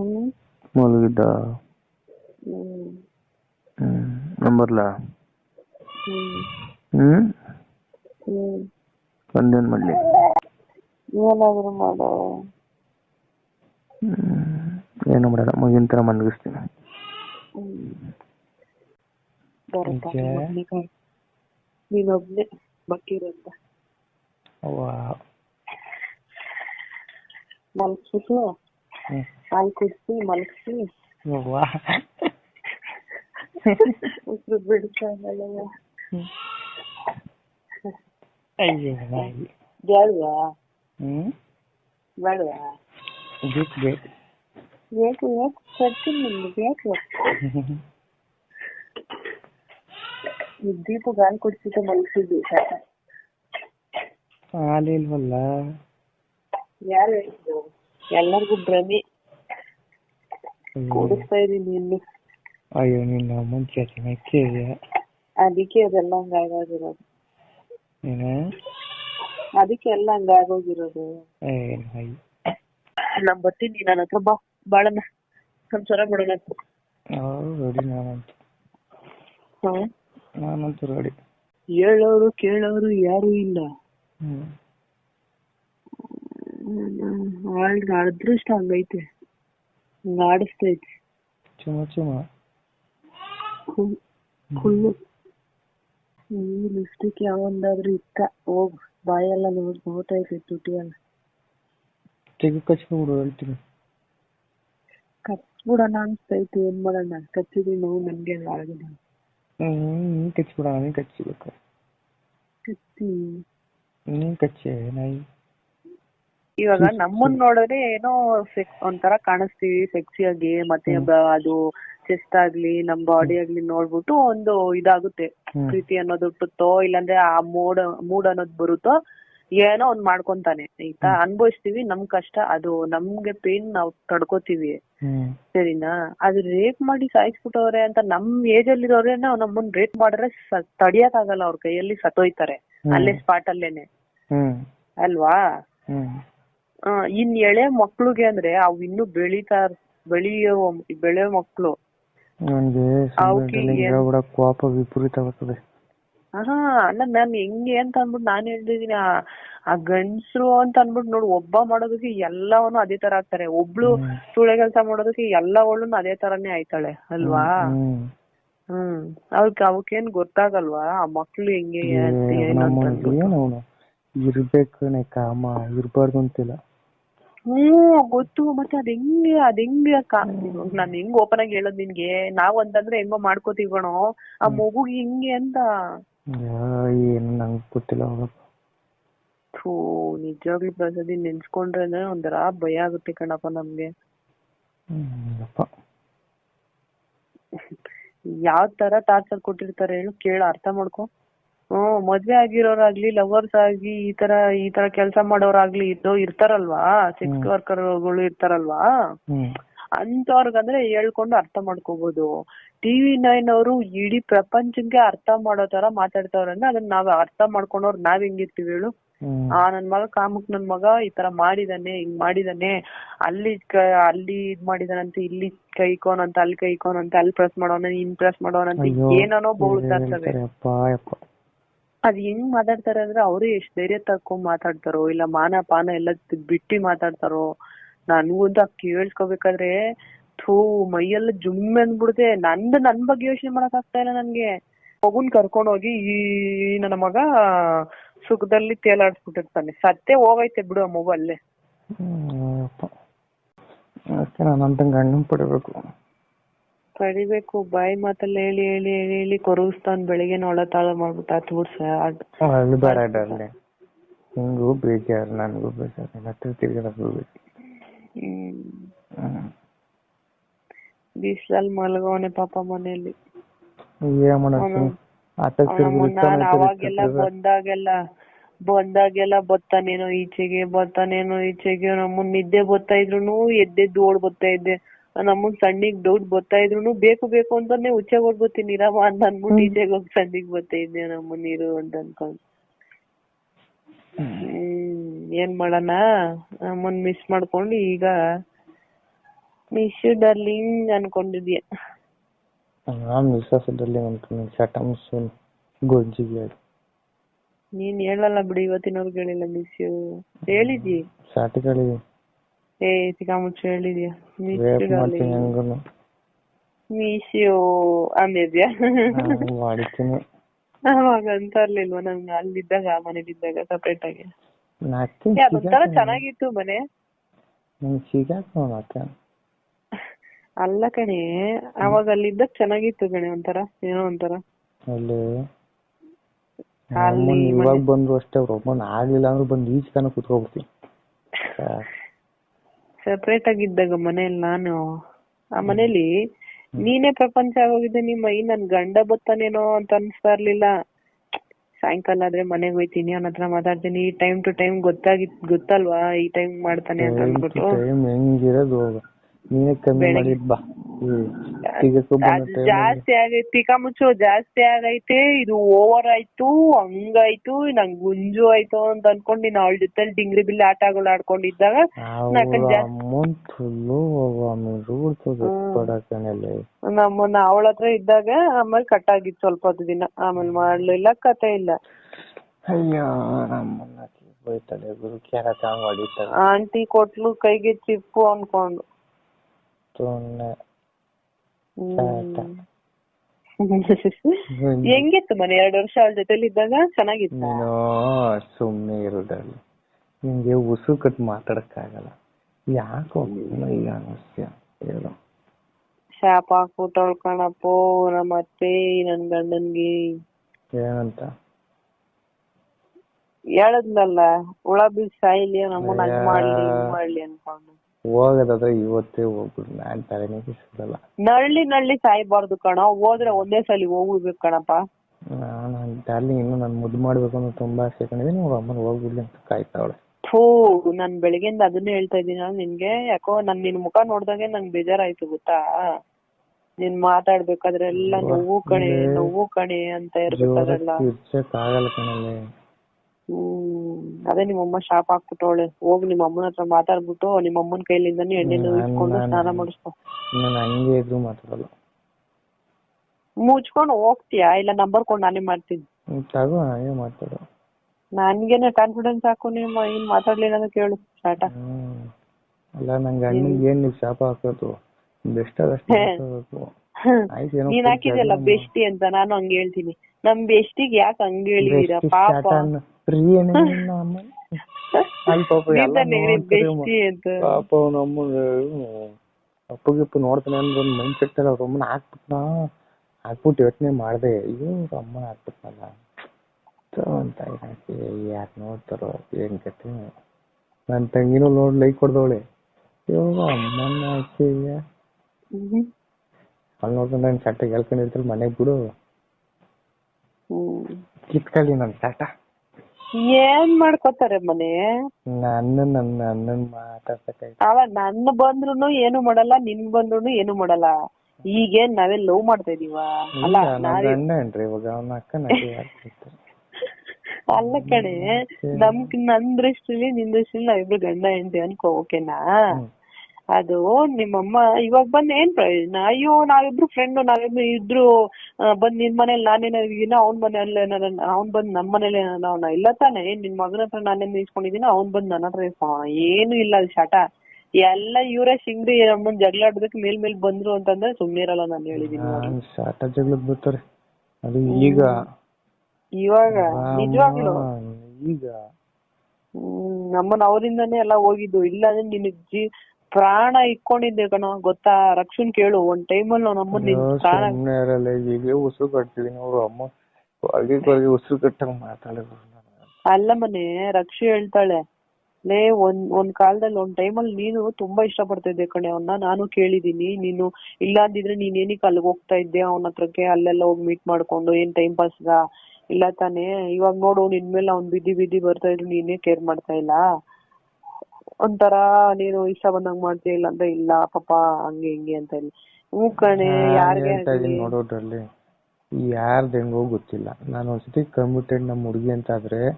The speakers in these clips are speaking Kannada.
ಹ್ಮ್ ಮಲಗಿದ್ದ ಹ್ಮ್ ಹ್ಮ್ ನಂಬರ್ಲಾ ಹ್ಮ್ ಹ್ಮ್ ಹ್ಮ್ ಒಂದೇನ್ ಮಾಡ್ಲಿ ಏನಾದ್ರು ಮಾಡೋ ಹ್ಮ್ ಏನು ಮಾಡಲ್ಲ ಮಗಿನ ತರ ಮಲಗಿಸ್ತೀನಿ ಹ್ಮ್ ಬರಪ್ಪ ನಿಜ? ನೀನೊಬ್ನೇ ಕಾಣ್- ನೀನೊಬ್ನೇ ಬಕ್ಕಿರಂತ ಅವ್ವ ಮಲ್ಸ್ಬಿಟ್ಟು ಹ್ಮ್ ಹಾಲು ಕುಡಿಸಿ ಮಲಗಿಸಿ ಅವ್ವ ಉಸಿರು ಬಿಡ್ತಾನಲ್ಲ ಅಯ್ಯೋ ನಾಯಿ ಬೇಡವಾ ಹ್ಮ್ ಬೇಡವಾ ಬೇಕು ಬೇಕು ಬೇಕು ಬೇಕು ಕೊಡ್ತೀನಿ ನಿಮ್ಗೆ ಬೇಕು ಈ ದೀಪ ಹಾಲು ಕುಡಿಸಿಟ್ಟು ಮಲಗಿಸಿದ್ವಿ ಹಾಲು ಇಲ್ವಲ್ಲ ಯಾರು ಹೇಳಿದ್ರು ಎಲ್ಲರಿಗೂ ಭ್ರಮೆ ಅಯ್ಯೋ. ಕೂಡಿಸ್ತಾ ಇದೀನಿ ಇಲ್ಲಿ ಅಯ್ಯೋ ನಿನ್ನ ಮುಂಚೆ ಮೆಕ್ಕೆ ಅದಕ್ಕೆ ಅದೆಲ್ಲ ಹಂಗಾಗೋಗಿರೋದು ನೀನು ಅದಕ್ಕೆ ಎಲ್ಲ ಹಂಗಾಗೋಗಿರೋದು ಏ ನಾಯಿ ನಾ ಬರ್ತೀನಿ ನನ್ನ ಹತ್ರ ಬಾ ಬಾಳಣ್ಣ ನಮ್ ಮಾಡೋಣ ಬಿಡೋಣ ರೆಡಿ ನಾನಂತೂ ನಾನಂತೂ ರೆಡಿ ಹೇಳೋರು ಕೇಳೋರು ಯಾರು ಇಲ್ಲ ಆಳ್ಗ ಅದೃಷ್ಟ ಹಂಗೈತೆ ಹಂಗ ಆಡಿಸ್ತೈತೆ ಚುಮ ಚುಮ. ಫುಲ್ಲು ಈ ಲಿಪ್ಸ್ಟಿಕ್ ಯಾವೊಂದಾದ್ರೂ ಇತ್ತ. ಹೋಗ್ ಬಾಯೆಲ್ಲ ನೋಡ್ ನೋಡ್ತೈತೆ ತುಟಿ ಎಲ್ಲ ತೆಗಿ ಕಚ್ಬಿಡು ಹೇಳ್ತೀನಿ. ಕಚ್ಬಿಡೋಣ ಅನ್ಸ್ತೈತೆ ಏನ್ ಮಾಡೋಣ? ಕಚ್ಚಿದೀವಿ ನೋವು ನನ್ಗೆ ಆಗಿದೆ. ಹ್ಮ್ ಕಚ್ಬಿಡೋಣ ನೀನ್ ಕಚ್ಚಿಬೇಕು ಕಚ್ಚಿ. ನೀನ್ ಕಚ್ಚೆ ನಾಯಿ. ಇವಾಗ ನಮ್ಮನ್ ನೋಡಿದ್ರೆ ಏನೋ ಒಂಥರ ಕಾಣಿಸ್ತೀವಿ ಸೆಕ್ಸಿ ಆಗಿ ಮತ್ತೆ ಅದು ಚೆಸ್ಟ್ ಆಗ್ಲಿ ನಮ್ ಬಾಡಿ ಆಗ್ಲಿ ನೋಡ್ಬಿಟ್ಟು ಒಂದು ಇದಾಗುತ್ತೆ. ಪ್ರೀತಿ ಅನ್ನೋದು ಹುಟ್ಟುತ್ತೋ ಇಲ್ಲಾಂದ್ರೆ ಆ ಮೂಡ್ ಮೂಡ್ ಅನ್ನೋದು ಬರುತ್ತೋ ಏನೋ ಒಂದ್ ಮಾಡ್ಕೊಂತಾನೆ ಆಯ್ತಾ? ಅನ್ಭವಿಸ್ತೀವಿ ನಮ್ ಕಷ್ಟ ಅದು ನಮ್ಗೆ ಪೇನ್ ನಾವ್ ತಡ್ಕೋತೀವಿ. ಸರಿನಾ? ಅದು ರೇಪ್ ಮಾಡಿ ಸಾಯಿಸ್ಬಿಟ್ಟವ್ರೆ ಅಂತ ನಮ್ ಏಜ್ ಇರೋರೆ ನಮ್ಮನ್ ರೇಪ್ ಮಾಡಿದ್ರೆ ತಡಿಯಕ್ ಆಗಲ್ಲ ಅವ್ರ ಕೈಯಲ್ಲಿ ಸತ್ತೋಯ್ತಾರೆ. ಅಲ್ಲೇ ಸ್ಪಾಟ್ ಅಲ್ಲೇನೆ. ಅಲ್ವಾ? ಇನ್ ಎಳೆ ಮಕ್ಳುಗೆ ಅಂದ್ರೆ ಅವ್ ಇನ್ನು ಬೆಳಿತಾ ಬೆಳೆಯೋ ಬೆಳೆ ಮಕ್ಳು. ನನ್ಗೆ ಕೋಪ ವಿಪರೀತ ಬರ್ತದೆ ಹಾ ಅಲ್ಲ ನಾನ್ ಹೆಂಗೆ ಅಂತ ಅನ್ಬಿಟ್ಟು ನಾನ್ ಹೇಳ್ತಿದೀನಿ ಆ- ಗಂಡ್ಸ್ರು ಅಂತ ಅನ್ಬಿಟ್ಟು ನೋಡು ಒಬ್ಬ ಮಾಡೋದಕ್ಕೆ ಎಲ್ಲವನು ಅದೇ ತರ ಆಗ್ತಾರೆ. ಒಬ್ಳು ತುಳೆ ಸುಳೆ ಕೆಲ್ಸ ಮಾಡೋದಕ್ಕೆ ಒಳ್ಳು ಅದೇ ತರಾನೇ ಆಯ್ತಾಳೆ ಅಲ್ವಾ? ಹ್ಮ್ ಅವ್ಕೆ ಅವಕ್ ಅವಕ್ಕೇನ್ ಗೊತ್ತಾಗಲ್ವಾ? ಆ ಮಕ್ಳು ಹೆಂಗೆ ಇರ್ಬೇಕು ಕಾಮ ಇರ್ಬಾರ್ದು ಅಂತಿಲ್ಲ. ಹ್ಮ್ ಗೊತ್ತು. ಮತ್ತೆ ಅದ್ ಹೆಂಗೆ ಅದ್ ಹೆಂಗೆ ಅಕ್ಕ? ನಾನ್ ಹೆಂಗ್ ಓಪನ್ ಆಗಿ ಹೇಳೋದ್ ನಿನ್ಗೆ? ನಾವ್ ಅಂತಂದ್ರೆ ಹೆಂಗೋ ಮಾಡ್ಕೋತೀವಿ ಕಣೋ. ಆ ಮಗುಗ್ ಹಿಂಗೆ ಅಂತ. ಏನು ನಂಗೆ ಗೊತ್ತಿಲ್ಲ ಹೋಗಪ್ಪ ಥೂ ನಿಜವಾಗ್ಲೂ ಪ್ರಸಾದಿ ನೆನ್ಸ್ಕೊಂಡ್ರೇನೆ ಒಂಥರ ಭಯ ಆಗುತ್ತೆ ಕಣಪ್ಪ ನಮ್ಗೆ. ಯಾವ್ ತರ ಟಾರ್ಚರ್ ಕೊಟ್ಟಿರ್ತಾರೆ ಹೇಳು ಕೇಳ ಅರ್ಥ ಮಾಡ್ಕೊ. ಹ್ಮ್ ಮದ್ವೆ ಆಗಿರೋರಾಗ್ಲಿ ಲವರ್ಸ್ ಆಗಿ ಈ ತರ ಈ ತರ ಕೆಲ್ಸ ಮಾಡೋರಾಗ್ಲಿ ಇದ್ದೋ ಇರ್ತಾರಲ್ವಾ? ಸೆಕ್ಸ್ ವರ್ಕರ್ಗಳು ಇರ್ತಾರಲ್ವಾ? ಅಂತವರ್ಗ್ ಅಂದ್ರೆ ಹೇಳ್ಕೊಂಡು ಅರ್ಥ ಮಾಡ್ಕೋಬಹುದು ಟಿವಿ ನೈನ್ ಅವರು ಇಡೀ ಪ್ರಪಂಚಕ್ಕೆ ಅರ್ಥ ಮಾಡೋ ತರ ಮಾತಾಡ್ತವ್ರೆ ಅಂದ್ರೆ ಅದನ್ನ ನಾವ್ ಅರ್ಥ ಮಾಡ್ಕೊಂಡವ್ರ್ ನಾವ್ ಹೆಂಗಿರ್ತೀವಿ ಹೇಳು? ಆ ನನ್ ಮಗ ಕಾಮಕ್ ನನ್ ಮಗ ಈ ತರ ಮಾಡಿದಾನೆ ಹಿಂಗ್ ಮಾಡಿದಾನೆ ಅಲ್ಲಿ ಅಲ್ಲಿ ಇದ್ ಮಾಡಿದಾನಂತೆ ಇಲ್ಲಿ ಕೈಕೋನಂತ ಅಲ್ಲಿ ಕೈಕೋನಂತ ಅಲ್ಲಿ ಪ್ರೆಸ್ ಮಾಡೋನ ಇನ್ ಪ್ರೆಸ್ ಮಾಡೋನಂತ ಅಂತ ಏನೇನೋ ಬೋಳ್ತಾ ಇರ್ತವೆ. ಅದ್ ಹೆಂಗ್ ಮಾತಾಡ್ತಾರೆ ಅಂದ್ರೆ ಅವ್ರು ಎಷ್ಟ್ ಧೈರ್ಯ ತಕೊಂಡ್ ಮಾತಾಡ್ತಾರೋ, ಇಲ್ಲ ಮಾನ ಪಾನ ಎಲ್ಲ ಬಿಟ್ಟಿ ಮಾತಾಡ್ತಾರೋ. ನನ್ಗಂತೂ ಕೇಳ್ಸ್ಕೊಬೇಕಾದ್ರೆ ಥೂ, ಮೈಯೆಲ್ಲ ಜುಮ್ ಅಂದ್ಬಿಡುತ್ತೆ ನಂದು ನನ್ ಬಗ್ಗೆ ಯೋಚನೆ ಮಾಡಕ್ ಆಗ್ತಾ ಇಲ್ಲ ನನ್ಗೆ. ಮಗುನ್ ಕರ್ಕೊಂಡ್ ಹೋಗಿ ಈ ನನ್ನ ಮಗ ಸುಖದಲ್ಲಿ ತೇಲಾಡ್ಸ್ಬಿಟ್ಟಿರ್ತಾನೆ. ಸತ್ತೇ ಹೋಗೈತೆ ಬಿಡು ಆ ಮೊಬೈಲ್ ಅದಕ್ಕೆ ನಾನು ಅಂತಂಗೆ ಗಂಡನ್ ಪಡಿಬೇಕು? ಪಡಿಬೇಕು ಬಾಯಿ ಮಾತಲ್ಲ ಹೇಳಿ ಹೇಳಿ ಹೇಳಿ ಹೇಳಿ ಕೊರಗಿಸ್ತಾನ್ ಬೆಳಿಗ್ಗೆ ಒಳ ತಾಳ ಮಾಡ್ಬಿಟ್ಟು ಹತ್ ಬಿಡ್ಸ. ಅಲ್ಲಿ ಬೇಡ ಡರ್ಲೆ ಹಿಂಗೂ ಬೇಜಾರು ನನಗೂ ಬೇಜಾರು. ಮತ್ತೆ ಹತ್ರ ತಿರ್ಗಾಡಕ್ ಹೋಗ್ಬೇಕು. ಹ್ಮ್. ಹ್ಮ್ ಬಿಸ್ಲಲ್ಲಿ ಮಲಗವನೆ ಪಾಪ ಮನೆಯಲ್ಲಿ. ಅವಾಗೆಲ್ಲ ಬಂದಾಗೆಲ್ಲ ಬಂದಾಗೆಲ್ಲ ಬತ್ತಾನೇನೋ ಈಚೆಗೆ ಬರ್ತಾನೇನೋ ಈಚೆಗೆ. ನಮ್ಮನ್ ನಿದ್ದೆ ಬರ್ತಾ ಇದ್ರುನು ಎದ್ದೆದ್ದು ಓಡ್ ಬರ್ತಾ ಇದ್ದೆ. ನಮ್ಮನ್ ಸಣ್ಣಿಗ್ ಡೌಟ್ ಬರ್ತಾ ಇದ್ರುನು ಬೇಕು ಬೇಕು ಅಂತಾನೆ ಉಚ್ಚೆ ಓಡ್ಬತ್ತೀನಿ ಇರಮ್ಮ ಅಂತ ಅನ್ಬಿಟ್ಟು ಈಚೆಗೆ ಹೋಗಿ ಸಣ್ಣಿಗ್ ಬರ್ತಾ ಇದ್ದೆ ನಮ್ಮನ್ ಇರು ಅಂತ ಅನ್ಕೊಂಡ್. ಏನ್ ಮಾಡೋಣ? ನಮ್ಮನ್ ಮಿಸ್ ಮಾಡ್ಕೊಂಡು ಈಗ ಮಿಸ್ ಯು ಡರ್ಲಿಂಗ್ ಅನ್ಕೊಂಡಿದ್ಯ ನಾನ್ ಅನ್ಕೊಂಡು ಗೊಜ್ಜಿಗೆ ನೀನ್ ಹೇಳಲ್ಲ ಬಿಡಿ ಇವತ್ತಿನವ್ರಿಗೆ ಹೇಳಿಲ್ಲ ಮಿಸ್ ಯು ಹೇಳಿದ್ಯಿ? ಶಾಟಿಗಳಿಗೆ ಏ ಸಿಕ್ಕಾಮುಚ್ಚು ಹೇಳಿದ್ಯಾ ಯು ಅಂದಿದ್ಯಾ ಅವಾಗ ಅಂತ ಇರ್ಲಿಲ್ವಾ ನಂಗೆ ಅಲ್ಲಿದ್ದಾಗ ಮನೇಲಿದ್ದಾಗ ಸಪ್ರೇಟ್ ಆಗಿ ಅದೊಂಥರ ಚೆನ್ನಾಗಿತ್ತು ಮನೆ ಅಲ್ಲ ಕಣೆ ಅವಾಗ ಅಲ್ಲಿದ್ದಾಗ ಚೆನ್ನಾಗಿತ್ತು ಕಣೆ ಒಂಥರ ಏನೋ ಒಂಥರ ಇವಾಗ ಬಂದ್ರು ಅಷ್ಟೇ ಅವ್ರ ಆಗ್ಲಿಲ್ಲ ಅಂದ್ರೆ ಬಂದು ಈಚ್ಕನ ಕುತ್ಕೊಬಿಡ್ತೀನಿ ಸೆಪರೇಟ್ ಆಗಿದ್ದಾಗ ಮನೇಲಿ ನಾನು ಆ ಮನೇಲಿ ನೀನೇ ಪ್ರಪಂಚ ಆಗೋಗಿದ್ದೆ ನಿಮ್ಮ ಈ ನನ್ ಗಂಡ ಬತ್ತಾನೇನೋ ಅಂತ ಅನ್ಸ್ತಾ ಇರ್ಲಿಲ್ಲ ಸಾಯಂಕಾಲ ಆದ್ರೆ ಮನೆಗ್ ಹೋಯ್ತೀನಿ ಅವನ ಹತ್ರ ಮಾತಾಡ್ತೀನಿ ಟೈಮ್ ಟು ಟೈಮ್ ಗೊತ್ತಾಗಿ ಗೊತ್ತಲ್ವಾ? ಈ ಟೈಮ್ ಮಾಡ್ತಾನೆ ಅಂತ ಅಂದ್ಬಿಟ್ಟು ನೀನೇ ಕಮ್ಮಿ ಮಾಡಿದ್ ಬಾ. ಜಾಸ್ತಿ ಆಗೈತಿ ಮುಚ್ಚು ಜಾಸ್ತಿ ಆಗೈತೆ ಇದು ಓವರ್ ಆಯ್ತು ಹಂಗಾಯ್ತು ನಂಗ್ ಗುಂಜು ಆಯ್ತು ಅಂತ ಅನ್ಕೊಂಡ್ ನೀನ್ ಅವಳ ಜೊತೆ ಡಿಂಗ್ರಿ ಬಿಲ್ ಆಟಗಳು ಆಡ್ಕೊಂಡಿದ್ದಾಗ ನಮ್ಮನ್ನ ಅವಳ ಹತ್ರ ಇದ್ದಾಗ ಆಮೇಲೆ ಕಟ್ ಆಗಿತ್ತು ಸ್ವಲ್ಪ ಹೊತ್ತು ದಿನ. ಆಮೇಲೆ ಮಾಡ್ಲಿಲ್ಲ ಕತೆ ಇಲ್ಲ. ಆಂಟಿ ಕೊಟ್ಲು ಕೈಗೆ ಚಿಪ್ಪು ಅನ್ಕೊಂಡು. ಹೆಂಗಿತ್ತು ಮನೆ ಎರಡು ವರ್ಷ ಅವಳ ಜೊತೆಲಿ ಇದ್ದಾಗ ಚೆನ್ನಾಗಿತ್ತು? ಸುಮ್ಮನೆ ಸುಮ್ನೆ ಇರೋದ್ರಲ್ಲಿ ನಿಂಗೆ ಉಸು ಕಟ್ ಮಾತಾಡಕ್ಕಾಗಲ್ಲ. ಯಾಕೋ ಈಗ ಅನಸ್ಯ ಹೇಳು. ಶಾಪ ಹಾಕು ಕಣಪ್ಪೋ ನಮ್ಮ ಅತ್ತೆ ನನ್ ಗಂಡನ್ಗೆ. ಏನಂತ? ಹೇಳದ್ನಲ್ಲ ಹುಳ ಬೀಳ್ ಸಾಯ್ಲಿ ನಮ್ಮನ್ನ ಹಂಗ್ ಮಾಡ್ಲಿ ಹಿಂಗ್ ಮಾಡ್ಲಿ ಅನ್ಕೊಂಡು. ಹೋಗೋದಾದ್ರೆ ಇವತ್ತೇ ಹೋಗ್ಬಿಡು. ನಾನ್ ತಲೆನೇ ಬಿಸಿದಲ್ಲ ನಳ್ಳಿ ನಳ್ಳಿ ಸಾಯ್ಬಾರ್ದು ಕಣ. ಹೋದ್ರೆ ಒಂದೇ ಸಲ ಹೋಗ್ಬಿಡ್ಬೇಕು ಕಣಪ್ಪ. ನಾನು ಡಾರ್ಲಿಂಗ್ ಇನ್ನು ನಾನು ಮುದ್ದು ಮಾಡ್ಬೇಕು ಅಂತ ತುಂಬಾ ಆಸೆ ಕಂಡಿದ್ದೀನಿ ಅವ್ರ ಅಮ್ಮನ ಹೋಗ್ಬಿಡ್ಲಿ ಅಂತ ಕಾಯ್ತಾವಳೆ ಥೂ ನಾನು ಬೆಳಗ್ಗೆಯಿಂದ ಅದನ್ನೇ ಹೇಳ್ತಾ ಇದೀನಿ ನಿನ್ಗೆ. ಯಾಕೋ ನನ್ ನಿನ್ ಮುಖ ನೋಡ್ದಾಗೆ ನಂಗ್ ಬೇಜಾರಾಯ್ತು ಗೊತ್ತಾ? ನೀನ್ ಮಾತಾಡ್ಬೇಕಾದ್ರೆ ಎಲ್ಲ ನೋವು ಕಣೆ ನೋವು ಕಣೆ ಅಂತ ಇರ್ಬೇಕಾದ್ರೆಲ್ಲ. ಆಗಲ್ಲ ಕಣಲೆ ಅದೇ ನಿಮ್ಮಮ್ಮ ಶಾಪ್ ಹಾಕ್ಬಿಟ್ಟವಳೆ. ಹೋಗಿ ನಿಮ್ಮ ಅಮ್ಮನ ಹತ್ರ ಮಾತಾಡ್ಬಿಟ್ಟು ನಿಮ್ಮ ಅಮ್ಮನ ಕೈಲಿಂದಾನೇ ಎಣ್ಣೆನ ನಾನ್- ಇಟ್ಕೊಂಡು ಸ್ನಾನ ಮಾಡಿಸ್ಕೊ. ನಾನು ಹಂಗೆ ಇದ್ರು ಮಾತಾಡಲ್ಲ. ಮುಚ್ಕೊಂಡು ಹೋಗ್ತೀಯಾ? ಇಲ್ಲ ನಂಬರ್ ಕೊಡ್ ನಾನೇ ಮಾಡ್ತೀನಿ. ತಗೋ ಮಾತಾಡು. ನನ್ಗೇನೆ ಕಾನ್ಫಿಡೆನ್ಸ್ ಹಾಕು ನಿಮ್ಮ ಏನ್ ಮಾತಾಡ್ಲಿಲ್ಲ ಅಂತ ಕೇಳು ಸ್ಟಾರ್ಟ ಅಲ್ಲ ನಂಗೆ ಅಣ್ಣಗೆ ಏನ್ ನೀವು ಶಾಪ ಹಾಕೋದು? ಬೆಸ್ಟ್ ಅದಷ್ಟೇ ನೀನ್ ಹಾಕಿದ್ಯಲ್ಲ ಬೆಸ್ಟಿ ಅಂತ ನಾನು ಹಂಗ ಹೇಳ್ತೀನಿ. ನಮ್ ಬೆಸ್ಟಿಗ್ ಯಾಕೆ ಹಂಗ ಹೇಳಿದೀರಾ? ಪಾಪ. ಪಾಪ ಅಮ್ಮನ ಅಪ್ಪಗಿಪ್ಪ ನೋಡ್ತಾನೆ ಅಂದ್ರೆ ಒಂದು ಮೈಂಡ್ ಸೆಟ್ ಅವ್ರ ಅಮ್ಮನ ಹಾಕ್ಬಿಟ್ನ? ಹಾಕ್ಬಿಟ್ಟು ಯೋಚನೆ ಮಾಡ್ದೆ. ಅಯ್ಯೋ ಅವ್ರ ಅಮ್ಮನ ಹಾಕ್ಬಿಟ್ನಲ್ಲ. ಅಂತ ಯಾಕೆ ನೋಡ್ತಾರೋ ಏನ್ ಕತೆ? ನನ್ ತಂಗಿನೂ ನೋಡ್ ಲೈಕ್ ಕೊಡ್ದವಳೆ. ಅಯ್ಯೋ ಅಮ್ಮನ ಹಾಕಿ. ಅಲ್ಲಿ ನೋಡ್ಕೊಂಡು ನಾನು ಚಟ್ಟ ಹೇಳ್ಕೊಂಡಿರ್ತಾರೆ ಮನೆಗೆ ಬಿಡು. ಕಿತ್ಕೊಳ್ಳಿ ನನ್ ಚಾಟ ಏನ್ ಮಾಡ್ಕೋತಾರೆ ಮನೆ? ನನ್ನ ನನ್ನ ಅಣ್ಣನ್ ಮಾತಾಡ್ಸಕ್ಕಾಯ್ತು ಅವ ನನ್ನ ಬಂದ್ರುನು ಏನು ಮಾಡಲ್ಲ ನಿನ್ ಬಂದ್ರುನು ಏನು ಮಾಡಲ್ಲ. ಈಗೇನ್ ನಾವೇ ಲವ್ ಮಾಡ್ತಾ ಇದೀವ? ಅಲ್ಲ ನನ್ನ ನಾವೇ ಗಂಡ ಏನ್ರಿ ಇವಾಗ ಅವನ ಅಕ್ಕನ ಅಲ್ಲ ಕಣೆ ನಮ್ ನನ್ ದೃಷ್ಟಿಲಿ ನಿನ್ ದೃಷ್ಟಿಲಿ ನಾವಿಬ್ರು ಗಂಡ ಹೆಂಡತಿ ಅನ್ಕೋ ಓಕೆನಾ? ಅದು ನಿಮ್ಮಮ್ಮ ಇವಾಗ ಬಂದ್ ಏನ್ ಪ್ರಯೋಜನ? ಅಯ್ಯೋ ನಾವಿಬ್ರು ಫ್ರೆಂಡ್ ನಾವಿಬ್ರು ಇದ್ರು ಬಂದ್ ನಿನ್ ಮನೇಲಿ ನಾನೇನಾಗಿದ್ದೀನ ಅವ್ನ್ ಮನೇಲಿ ಅವ್ನ್ ಬಂದ್ ನಮ್ ಮನೇಲಿ ಅವನ ಇಲ್ಲ ತಾನೆ? ನಿನ್ ಮಗನ ಹತ್ರ ನಾನೇನ್ ಇಸ್ಕೊಂಡಿದೀನಿ ಅವ್ನ್ ಬಂದ್ ನನ್ನ ಹತ್ರ ಇಸ್ಕೊಳ ಏನು ಇಲ್ಲ ಅದು ಶಾಟ. ಎಲ್ಲ ಇವರೇ ಶಿಂಗ್ರಿ ನಮ್ಮನ್ ಜಗಳ ಆಡೋದಕ್ಕೆ ಮೇಲ್ ಮೇಲ್ ಬಂದ್ರು ಅಂತಂದ್ರೆ ಸುಮ್ನೆ ಇರಲ್ಲ ನಾನು ಹೇಳಿದೀನಿ ಶಾಟ ಬರ್ತಾರೆ ಅದು ಈಗ ಇವಾಗ ನಿಜವಾಗ್ಲು. ಈಗ ಹ್ಮ್ ನಮ್ಮನ್ ಅವರಿಂದಾನೇ ಎಲ್ಲ ಹೋಗಿದ್ದು. ಇಲ್ಲಾಂದ್ರೆ ನಿನಗ್ ಜೀ ಪ್ರಾಣ ಇಟ್ಕೊಂಡಿದ್ದೆ ಕಣೋ ಗೊತ್ತಾ? ರಕ್ಷಣ್ ಕೇಳು ಒಂದ್ ಟೈಮಲ್ಲಿ ನಾನು ನಿನ್ ಪ್ರಾಣ ಈಗ ಉಸಿರು ಕಟ್ತಿದೀನಿ ನೋಡು ಅಮ್ಮ. ಹೊರಗೆ ಹೊರಗೆ ಉಸಿರು ಕಟ್ಟಂಗ್ ಮಾತಾಡಿದ್ರು ಅಲ್ಲ ಮನೆ ರಕ್ಷಿ ಹೇಳ್ತಾಳೆ. ಲೇ ಒಂದ್ ಒಂದ್ ಕಾಲದಲ್ಲಿ ಒಂದ್ ಟೈಮಲ್ಲಿ ನೀನು ತುಂಬಾ ಇಷ್ಟ ಪಡ್ತಾ ಇದ್ದೆ ಕಣೆ ಅವನ್ನ ನಾನು ಕೇಳಿದೀನಿ ನೀನು ಇಲ್ಲ ಅಂದಿದ್ರೆ ನೀನ್ ಏನಕ್ಕೆ ಅಲ್ಲಿಗೆ ಹೋಗ್ತಾ ಇದ್ದೆ? ಅವನ ಹತ್ರಕ್ಕೆ ಅಲ್ಲೆಲ್ಲ ಹೋಗಿ ಮೀಟ್ ಮಾಡ್ಕೊಂಡು ಏನ್ ಟೈಮ್ ಪಾಸ್ಗ ಇಲ್ಲ ತಾನೇ ಇವಾಗ ನೋಡು ನಿನ್ ಮೇಲೆ ಅವ್ನ್ ಬಿದ್ದಿ ಬಿದ್ದಿ ಬರ್ತಾ ಇದ್ರು ನೀನೇ ಕೇರ್ ಮಾಡ್ತಾ ಇಲ್ಲ. ಒಂಥರ ನೀನು ಇಷ್ಟ ಬಂದಂಗ್ ಮಾಡ್ತೀಯ ಇಲ್ಲ ಅಂದ್ರೆ ಇಲ್ಲ ಪಾಪ ಹಂಗೆ ಹಿಂಗೆ ಅಂತ ಇಲ್ಲ ಹ್ಞೂ ಕಣೆ ಯಾರಿಗೆ ನೋಡೋದ್ರಲ್ಲಿ ಯಾರ್ದು ಹೆಂಗೋ ಗೊತ್ತಿಲ್ಲ. ನಾನು ಒಂದ್ಸತಿ ಕಮಿಟೆಡ್ ನಮ್ಮ ಹುಡುಗಿ ಅಂತ ಆದ್ರೆ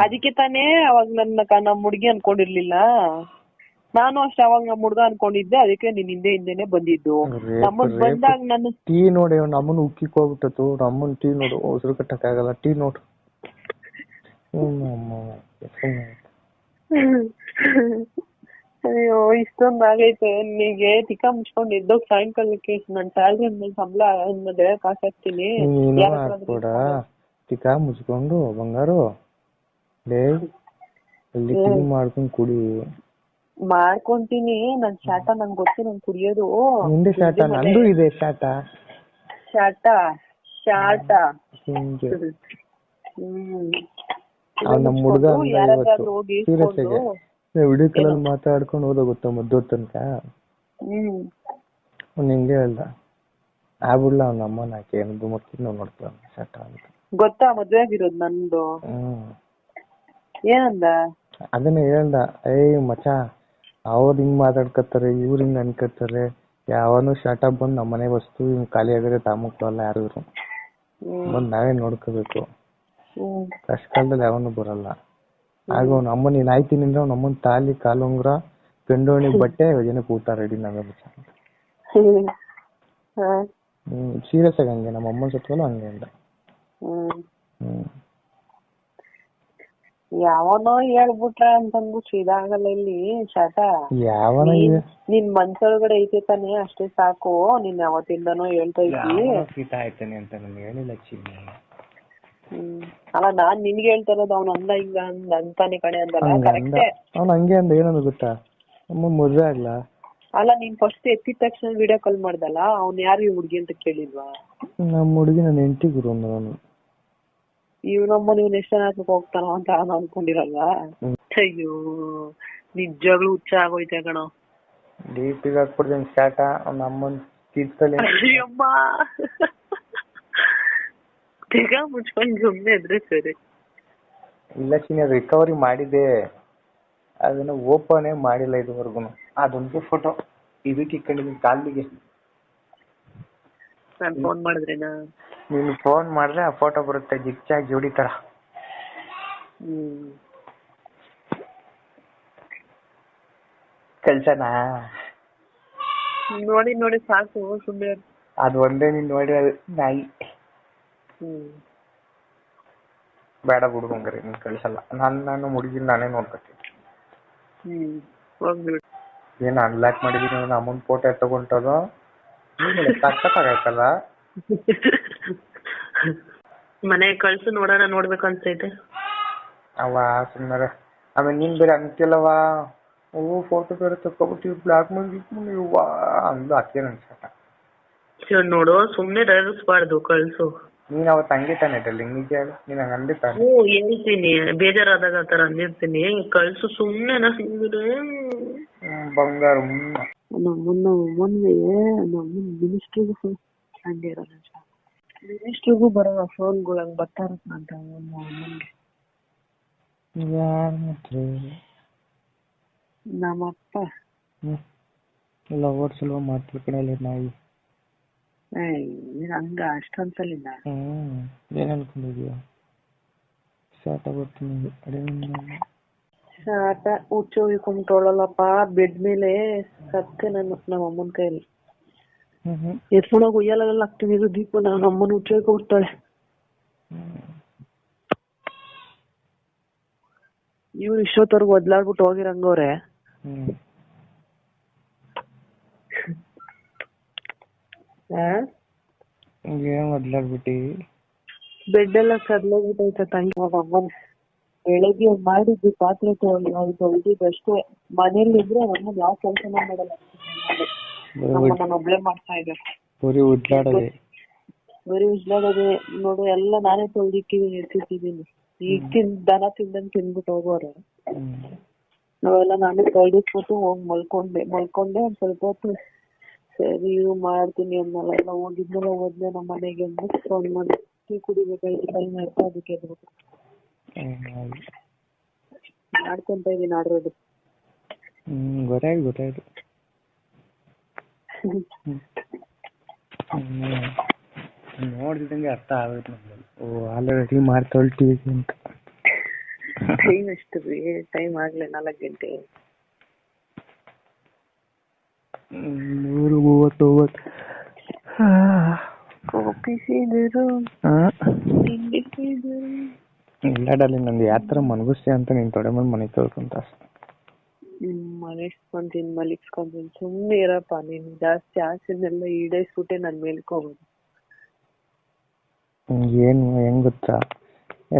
ಅದಕ್ಕೆ ತಾನೇ ಅವಾಗ ನನ್ನ ನಮ್ಮ ನಮ್ ಹುಡ್ಗಿ ಅನ್ಕೊಂಡಿರ್ಲಿಲ್ಲ. ನಾನು ಅಷ್ಟೇ ಅವಾಗ ನಮ್ಮ ಹುಡ್ಗ ಅನ್ಕೊಂಡಿದ್ದೆ ಅದಕ್ಕೆ ನಿನ್ ಹಿಂದೆ ಹಿಂದೆನೆ ಬಂದಿದ್ದು. ನಮ್ಮನ್ ಬಂದಾಗ ನನ್ನ ಟೀ ನೋಡಿ ನಮ್ಮನ್ ನಮ್ಮನ್ನ ಉಕ್ಕಿಕ್ ಹೋಗ್ಬಿಟ್ಟತು ನಮ್ಮನ್ ಟೀ ನೋಡು ಉಸಿರು ಕಟ್ಟಕ್ಕಾಗಲ್ಲ. ಟೀ ನೋಡು. ಅಯ್ಯೋ ಇಷ್ಟೊಂದ್ ಆಗೈತೆ. ನಿನಗೆ ಟಿಕ ಮುಚ್ಕೊಂಡು ಎದ್ದೋಗ್ ಸಾಯಂಕಾಲಕ್ಕೆ ನನ್ ಸ್ಯಾಲ್ರಿ ಅಂದ್ಮೇಲೆ ಸಂಬಳ ಅಂದ್ಮೇಲೆ ಕಾಸು ಹಾಕ್ತೀನಿ. ಹಾಕ್ಬೇಡ ತಿಕ್ಕ ಮುಚ್ಕೊಂಡು ಬಂಗಾರು ಲೇ ಅಲ್ಲಿ ಟೀ ಮಾಡ್ಕೊಂಡ್ ಕುಡಿ. ಮಾಡ್ಕೊಂತೀನಿ. ನನ್ ಶಾಟ ನಂಗ್ ಗೊತ್ತು ನನ್ ಕುಡಿಯೋದು. ನಿಂದೆ ಶಾಟ ನಂದು ಇದೆ ಶಾಟ. ಶಾಟ ಶಾಟ. ಹ್ಮ್. ಅವ್ನ್ ನಮ್ ಹುಡ್ಗ ಸೀರಿಯಸ್ ಆಗಿ ವಿಡಿಯೋ ಕಾಲ್ ಮಾತಾಡ್ಕೊಂಡು ಹೋದ ಗೊತ್ತಾ ಮದ್ದು ತನಕ ಹ್ಮ್. ಅವ್ನು ಹಿಂಗೆ ಹೇಳ್ದ. ಆಗ್ಬಿಡ್ಲ ಅವ್ನ ಅಮ್ಮನ ನಾಕೆ ಏನದು ಮಕ್ಕಿದ್ ನಾವು ನೋಡ್ತಾವ ಸೆಟ್ ಅಂತ. ಗೊತ್ತಾ ಮದ್ವೆ ಆಗಿರೋದು ನಂದು ಏನಂದ? ಅದನ್ನ ಹೇಳ್ದ. ಏಯ್ ಮಚ ಅವ್ರು ಹಿಂಗ್ ಮಾತಾಡ್ಕತ್ತಾರೆ ಇವ್ರು ಹಿಂಗ್ ಅನ್ಕತ್ತಾರೆ. ಯಾವನು ಶಾಟ ಬಂದು ನಮ್ಮ ಮನೆ ವಸ್ತು ಹಿಂಗ್ ಖಾಲಿ ಆಗಿದ್ರೆ ತಾಮಕ್ಳಲ್ಲ ಯಾರು ಬಂದ್ ನಾವೇ ನೋಡ್ಕೋಬೇಕು. ಕಷ್ಟ ಕಾಲದಲ್ಲಿ ಯಾವನು ಬರಲ್ಲ. ಆಗ ಅವ್ನ ಅಮ್ಮ ನೀನ್ ಆಯ್ತೀನಿ ಅಂದ್ರೆ ಅವ್ನ ಅಮ್ಮನ ತಾಲಿ ಕಾಲುಂಗ್ರ ಗಂಡೋಣಿ ಬಟ್ಟೆ ಜನಕ್ಕೆ ಊಟ ರೆಡಿ ನಾವೇ ಹ್ಮ್. ಸೀರಿಯಸ್ ಆಗಿ ಹಂಗೆ ನಮ್ಮ ಅಮ್ಮನ್ ಸತ್ವಲ್ಲ ಹಂಗೆ ಅಂದ. ಯಾವನೋ ಹೇಳ್ಬಿಟ್ರ ಅಂತಂದ್ಬಿಟ್ಟು ಇದಾಗಲ್ಲ ಇಲ್ಲಿ ಶಾಟ ಯಾವನ ನಿನ್ ಮನ್ಸೊಳಗಡೆ ಐತೆ ತಾನೆ ಅಷ್ಟೇ ಸಾಕು. ನೀನ್ ಯಾವತ್ತಿಂದನೋ ಹೇಳ್ತಾ ಇದ್ದಿ. ಅಂತ ನನ್ಗೆ ಹೇಳಿಲ್ಲ ಚಿನ್ನ ಅಲ್ಲ ನಾನ್ ನಿನ್ಗೆ ಹೇಳ್ತಾ ಇರೋದು ಅವ್ನ ಅಂದ ಹಿಂಗ ಅಂದ ಅಂತಾನೆ ಕಣೆ ಅಂದಲ್ಲ ಕರೆಕ್ಟೇ ಅವ್ನ ಹಂಗೆ ಅಂದ ಏನಂದ ಗೊತ್ತಾ? ಅಮ್ಮ ಮದ್ವೆ ಆಗ್ಲಾ? ಅಲ್ಲ ನೀನ್ ಫಸ್ಟ್ ಎತ್ತಿದ ತಕ್ಷಣ ವಿಡಿಯೋ ಕಾಲ್ ಮಾಡ್ದಲ್ಲ ಅವ್ನ್ ಯಾರು ಈ ಹುಡ್ಗಿ ಅಂತ ಕೇಳಿಲ್ವಾ? ನಮ್ಮ ಹುಡುಗಿ ನನ್ನ ಹೆಂಡತಿ ಗುರು ಅಂದ ನಾನು ಇವ್ನಮ್ಮ ನೀವು ಎಷ್ಟ್ ಜನ ಹೋಗ್ತಾನೋ ಅಂತ ನಾನು ಅನ್ಕೊಂಡಿರಲ್ವಾ? ಅಯ್ಯೋ ನಿಜವಾಗ್ಲೂ ಹುಚ್ಚ ಆಗೋಯ್ತೆ ಕಣೋ. ಡೀಪಿಗೆ ಹಾಕ್ಬಿಡ್ತೀನಿ ಸ್ಟಾಟ ಅವ್ನ ಅಮ್ಮನ್ ಕಿಡ್ಸಲ್ಲಿ ಅಯ್ಯಮ್ಮ ಬೇಗ ಮುಚ್ಕೊಂಡ್ ಸುಮ್ನೆ ಇದ್ರೆ ಸರಿ. ಇಲ್ಲ ಚಿನ್ನ ರಿಕವರಿ ಮಾಡಿದೆ ಅದನ್ನ ಓಪನ್ ಮಾಡಿಲ್ಲ ಇದುವರೆಗೂ. ಅದೊಂದು ಫೋಟೋ ಇದಕ್ಕೆ ಇಕ್ಕೊಂಡಿದ್ದೀನಿ ಕಾಲಿಗೆ. ನಾನ್ ಫೋನ್ ಮಾಡಿದ್ರೇನಾ? ನೀನು ಫೋನ್ ಮಾಡಿದ್ರೆ ಆ ಫೋಟೋ ಬರುತ್ತೆ ಜಿಗ್ಚಾಗಿ ಜೋಡಿ ತರ ಹ್ಮ್ ಕೆಲ್ಸನಾ ನೋಡಿ ನೋಡಿ ಸಾಕು ಸುಮ್ಮನೆ. ಅದು ಒಂದೇ ನೀನ್ ನೋಡಿ ನಾಯಿ. ಬೇಡ ಬಿಡು ಹಂಗಾರೆ ನೀನ್ ಕಳ್ಸಲ್ಲ. ನಾನು ನಾನು ಹುಡುಗಿನ ನಾನೇ ನೋಡ್ಕೊತೀನಿ. ಹ್ಮ್ ಏನ್ ಅನ್ಲಾಕ್ ಮಾಡಿದೀನಿ ಅವ್ನ ಅಮ್ಮನ್ ಫೋಟೋ ತಗೊಂಟದು ಸಕ್ಕತ್ತಾಗೈತಲ್ಲ ಮನೆ ಕಳ್ಸು ನೋಡೋಣ ನೋಡ್ಬೇಕು ಅನ್ಸೈತೆ. ಅವ ಸುಮ್ಮನೆ ಆಮೇಲೆ ನೀನ್ ಬೇರೆ ಅಂತಿಲ್ಲವ ಓ ಫೋಟೋ ಬೇರೆ ತಕ್ಕೊಬಿಟ್ಟಿ ಬ್ಲಾಕ್ ಮಾಡಿ ಇವ್ವಾ ಅಂದು ಅತ್ತೆ ಅನ್ಸಕ ಇವಾಗ್ ನೋಡು ಸುಮ್ನೆ ರೇಗಿಸ್ಬಾರ್ದು ಕಳ್ಸು. ನೀನ್ ಅವತ್ ಹಂಗೆ ತಾನೆ ಡಲ್ಲಿಂಗ್ ನಿಜ ಹೇಳು ನೀನ್ ಹಂಗ ಅಂದಿ ತಾನೆ. ಹ್ಞೂ ಹೇಳ್ತೀನಿ ಬೇಜಾರಾದಾಗ ಆತರ ಅಂದಿರ್ತೀನಿ. ಕಳ್ಸು ಹ್ಮ್, ಬಂಗಾರ ಹ್ಮ್. ನಮ್ಮನ್ನ ಮೊನ್ನೆ ನಮ್ಮ ಮಿನಿಸ್ಟ್ರಿಗೂ ಫೋನ್ ಹಂಗೆ ಇರೋದು ಮಿನಿಸ್ಟ್ರಿಗೂ ಬರೋ ಫೋನ್ಗಳು ಹಂಗ್ ಬರ್ತಾ ಇರತ್ತಂತ ನಮ್ಮ ಅಮ್ಮನ್ಗೆ ಯಾರ್ ಮಾತ್ರ ನಮ್ಮಪ್ಪ. ಹ್ಮ್. ಎಲ್ಲ ಓಡ್ಸಲ್ವ ಮಾತಾಡ್ಕೊಳಲ್ಲ ನಾಯಿ ಹಂಗ ಅಷ್ಟ ಹ್ಮ್ ಏನ್ ಅನ್ಕೊಂಡಿದ್ಯಾ ಸಾಟ ಬರ್ತೀನಿ ಸಾಟ ಹುಚ್ಚು ಹಿಡ್ಕೊಂಡ್ಬಿಟ್ಟವಳಲ್ಲಪ್ಪ ಬೆಡ್ ಮೇಲೆ ಸತ್ತೆ ನಾನು ನಮ್ಮ ಅಮ್ಮನ ಕೈಯಲ್ಲಿ. ಎತ್ಕೊಂಡೋಗಿ ಉಯ್ಯಾಲೆಲ್ಲ ಹಾಕ್ತೀನಿ ಇದು ದೀಪ ನಮ್ಮ ಅಮ್ಮನ ಹುಚ್ಚು ಹಿಡ್ಕೊಂಡ್ಬಿಡ್ತಾಳೆ ಇವ್ರು ಇಷ್ಟೊತ್ತವರೆಗೂ ಒದ್ಲಾಡ್ಬಿಟ್ಟು ಹೋಗಿರಂಗವ್ರೆ ಹ್ಮ್ ಏನ್ ಮೊದ್ಲಾಗ್ಬಿಟ್ಟಿ ಬೆಡ್ ಎಲ್ಲ ಕದ್ಲೋಗ್ಬಿಟ್ಟೈತೆ ತಂಗಿ. ಅಮ್ಮನ ಬೆಳಗ್ಗೆ ಮಾಡಿದ್ದು ಪಾತ್ರೆ ತೊಳ್ದಿದ್ದು ಅಷ್ಟೇ. ಮನೇಲಿ ಇದ್ರೆ ನಮ್ಮ ಯಾವ ಕೆಲಸನ ಮಾಡಲ್ಲ. ನಮ್ಮ ನಾನು ಒಬ್ಳೆ ಮಾಡ್ತಾ ಇದ್ದೆ ಬರೀ ಉದ್ಲಾಡದೆ. ಬರೀ ಉಜ್ಲಾಡೋದೆ ನೋಡು ಎಲ್ಲ ನಾನೇ ತೊಳ್ದಿಕ್ಕಿದೀನಿ ಎತ್ತಿಟ್ಟಿದೀನಿ ಈಗ ತಿನ್ ದನ ತಿಂದಂಗ್ ತಿಂದ್ಬಿಟ್ಟು ಹೋಗೋರು. ನಾವೆಲ್ಲ ನಾನೇ ತೊಳ್ದಿಟ್ಬಿಟ್ಟು ಹೋಗಿ ಮಲ್ಕೊಂಡೆ. ಮಲ್ಕೊಂಡೆ ಒಂದ್ ಸ್ವಲ್ಪ ಹೊತ್ತು ಸರಿ ಇವು ಮಾಡ್ತೀನಿ ಅನ್ನಲ್ಲ. ಎಲ್ಲ ಹೋಗಿದ್ಮೇಲೆ ಹೋದ್ನೆ ನಮ್ಮ ಮನೆಗೆ ಅಂದ್ಬಿಟ್ಟು ಫೋನ್ ಮಾಡಿ. ಟೀ ಕುಡಿಬೇಕಾಯ್ತು ಟೈಮ್ ಆಯ್ತು ಅದಕ್ಕೆ. ಮಾಡ್ಕೊಂತ ಇದೀನಿ ಆಡ್ರೋದು ಹ್ಮ್ ಗೊತ್ತಾಯ್ತು ಗೊತ್ತಾಯ್ತು. ಹ್ಮ್. ನೋಡ್ತಿದ್ದಂಗೆ ಅರ್ಥ ಆಗುತ್ತೆ ನಮ್ಗೆ. ಓ ಆಲ್ರೆಡಿ ಮಾಡ್ತೊಳ್ತೀವಿ ಅಂತ. ಟೈಮ್ ಎಷ್ಟು ರೀ ಟೈಮ್ ಆಗ್ಲೇ ನಾಲ್ಕು ಗಂಟೆ. ನೂರು ಮೂವತ್ತೊಂಬತ್ತು ಕೋಪಿಸಿದರು. ಇಲ್ಲ ಡಾರ್ಲಿಂಗ್ ನಂದು ಯಾವ ಥರ ಮನಗಿಸ್ತಿ ಅಂತ ನೀನ್ ತೊಡೆ ಮೇಲೆ ಮನೆ ತೊಳ್ಕೊಂತ ಮಲಿಸ್ಕೊಂತೀನಿ ಮಲಿಸ್ಕೊಂತೀನಿ ಸುಮ್ಮನೆ ಇರಪ್ಪ. ನೀನ್ ಜಾಸ್ತಿ ಆಸೆನೆಲ್ಲ ಈಡೇಸ್ಬಿಟ್ಟೆ ನನ್ ಮೇಲ್ಕ್ ಹೋಗೋದು ಏನು ಹೆಂಗ್ ಗೊತ್ತಾ?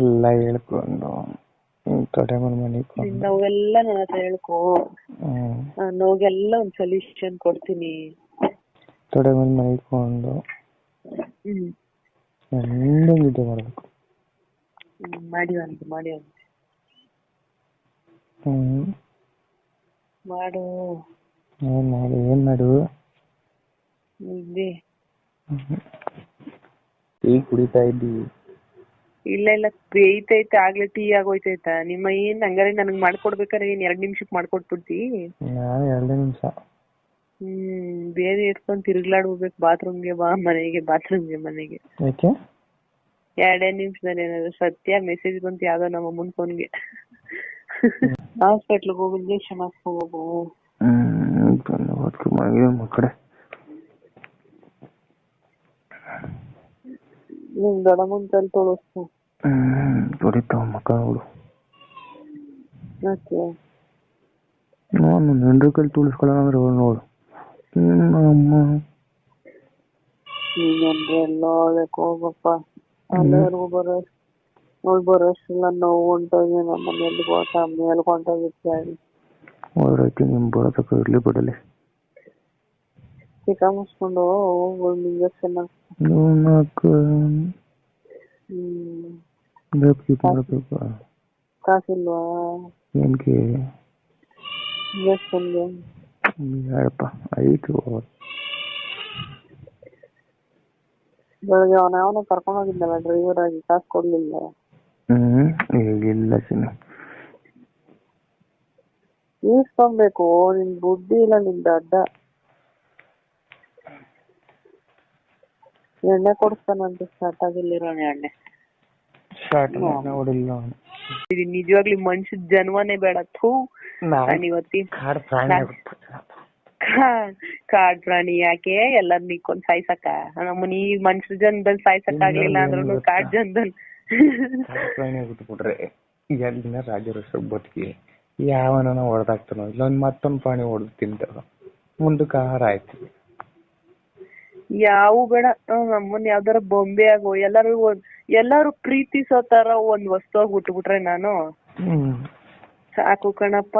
ಎಲ್ಲ ಹೇಳ್ಕೊಂಡು. ಮೇಲೆ ಮನೆ ನಾವೆಲ್ಲ ನನ್ನ ಹತ್ರ ಹೇಳ್ಕೊ. ಹೋಗೆಲ್ಲ ಒಂದ್ ಸೊಲ್ಯೂಷನ್ ಕೊಡ್ತೀನಿ. ತೊಡೆ ಮೇಲೆ ಮನಿಕೊಂಡು ಹ್ಮ್. ಎಂದ ನಿದ್ದೆ ಮಾಡ್ಬೇಕು. ಮಾಡಿ ಅಂತ ಮಾಡಿ ಹ್ಮ್. ಮಾಡು. ಏನ್ ಮಾಡಿ ಏನ್ ಮಾಡು? ನಿದ್ದೆ. ಟೀ ಕುಡಿತಾ ಇದ್ದಿ? ಇಲ್ಲ ಇಲ್ಲ ಬೇಯ್ತೈತೆ ಆಗ್ಲೇ ಟೀ ಆಗೋಯ್ತೈತಾ ನಿಮ್ಮ ಏನ್ ಹಂಗಾರೆ ನನಗ್ ಮಾಡ್ಕೊಡ್ಬೇಕಾರೆ ಏನ್ ಎರಡ್ ನಿಮಿಷಕ್ ಮಾಡ್ಕೊಟ್ಬಿಡ್ತಿ ನಾನು ಎರಡೇ ನಿಮಿಷ ಹ್ಮ್ ಬೇರೆ ಇಟ್ಕೊಂಡ್ ತಿರ್ಗ್ಲಾಡ್ ಹೋಗ್ಬೇಕು ಬಾತ್ರೂಮ್ಗೆ ಬಾ ಮನೆಗೆ ಬಾತ್ರೂಮ್ಗೆ ಮನೆಗೆ ಯಾಕೆ ಎರಡೇ ನಿಮಿಷದಲ್ಲಿ ಏನಾದ್ರು ಸತ್ಯ ಮೆಸೇಜ್ ಬಂತು ಯಾವ್ದೋ ನಮ್ಮ ಅಮ್ಮನ್ ಫೋನ್ಗೆ ಹಾಸ್ಪಿಟ್ಲ್ಗೆ ಹೋಗಿ ಇಂಜೆಕ್ಷನ್ ಹೋಗೋ ಹ್ಮ್ ಬಂದು ನಿಮ್ ದೊಡ್ಡಮ್ಮನ್ ಕಲ್ ತೊಳಸ್ತು ಹ್ಮ್ ಕುಡಿತಾವ ಮಕ್ಕ ಅವಳು. ಯಾಕೆ? ನಾನು ನೆಂಡ್ರ ಕೈಲಿ ತುಳಿಸ್ಕೊಳ್ಳೋಣ ಅಂದ್ರೆ ಅವಳು ನೋಡು. ಹ್ಮ್ ಅಮ್ಮ. ನೀಗಂದ್ರೆ ಎಲ್ಲ ಹೋಗ್ಬೇಕು ಹೋಗಪ್ಪ ಅಲ್ಲಿವರೆಗೂ ಬರೋ ಅವ್ಳು ಬರೋಷ್ಟಿಲ್ಲ ನೋವು ಹೊಂಟೋಗಿ ನಮ್ಮ ಮನೇಲಿ ಗೋಟ ಮೇಲ್ಕೊಂಡೋಗಿರ್ತೀವಿ ಹೋದ್ರೈತಿ ನಿಮ್ ಬರೋದಕ್ಕೆ ಇರ್ಲಿ ಬಿಡಲಿ. ಚಿಕ್ಕ ಮುಸ್ಕೊಂಡು ಹೋಗ್ಬೋದು ಇಂಜೆಕ್ಷನ್ ಕಾಸಿಲ್ವಾ ಏನ್ಕೆ ಇಂಜೆಕ್ಷನ್ಗೆ ಹೇಳಪ್ಪ ಐತು ಬೆಳಗ್ಗೆ ಅವನ ಅವನ ಕರ್ಕೊಂಡು ಹೋಗಿದ್ದಲ್ಲ ಡ್ರೈವರ್ ಆಗಿ ಕಾಸು ಕೊಡ್ಲಿಲ್ಲ ಹ್ಮ್ ಇಲ್ಲ ಸಿನ ಈಸ್ಕೊಬೇಕು ನಿನ್ ಬುದ್ಧಿ ಇಲ್ಲ ನಿನ್ ಅಡ್ಡ ಎಣ್ಣೆ ಕೊಡಿಸ್ತಾನಂತೆ ಸ್ಟಾರ್ಟ್ ಆಗಿಲ್ಲಿರೋ ಎಣ್ಣೆ. ನೋಡಿಲ್ಲ ಇದು ನಿಜವಾಗ್ಲಿ ಮನುಷ್ಯ ಜನ್ಮನೇ ಬೇಡ ಥೂ. ನಾನು ಇವತ್ತಿ ಕಾಡ್ ಪ್ರಾಣಿ ಆಗ್ಬಿಟ್ಬಿಟ್ಟೆ. ಕಾಡ್ ಪ್ರಾಣಿ ಯಾಕೆ? ಎಲ್ಲಾರ್ ನಿಕ್ಕೊಂಡ್ ಸಾಯ್ಸಕ ನಮ್ಮನ್ ಈ ಮನುಷ್ಯ ಜನ್ದಲ್ಲಿ ಸಾಯ್ಸಕ್ ಆಗ್ಲಿಲ್ಲ ಅಂದ್ರೂ ಕಾಡ್ ಜನ್ದಲ್ಲಿ ಕಾಡ್ ಪ್ರಾಣಿ ಆಗ್ಬಿಟ್ಬಿಟ್ರೆ ಎಲ್ಲಿನ ರಾಜರಸ ಬದುಕಿ ಯಾವನ ಹೊಡೆದಾಕ್ತಾನೋ ಇಲ್ಲ ಒಂದ್ ಮತ್ತೊಂದ್ ಪ್ರಾಣಿ ಹೊಡೆದು ತಿಂತಾವ ಮುಂದಕ್ಕೆ ಆಹಾರ ಆಯ್ತು. ಯಾವು ಬೇಡ ನಮ್ಮನ್ ಯಾವ್ದಾರ ಬೊಂಬೆ ಆಗೋ ಎಲ್ಲಾರು ಒಂದ್ ಎಲ್ಲಾರು ಪ್ರೀತಿಸೋ ತರ ಒಂದ್ ವಸ್ತು ಆಗಿ ಬಿಟ್ಬಿಟ್ರೆ ನಾನು ಸಾಕು ಕಣಪ್ಪ.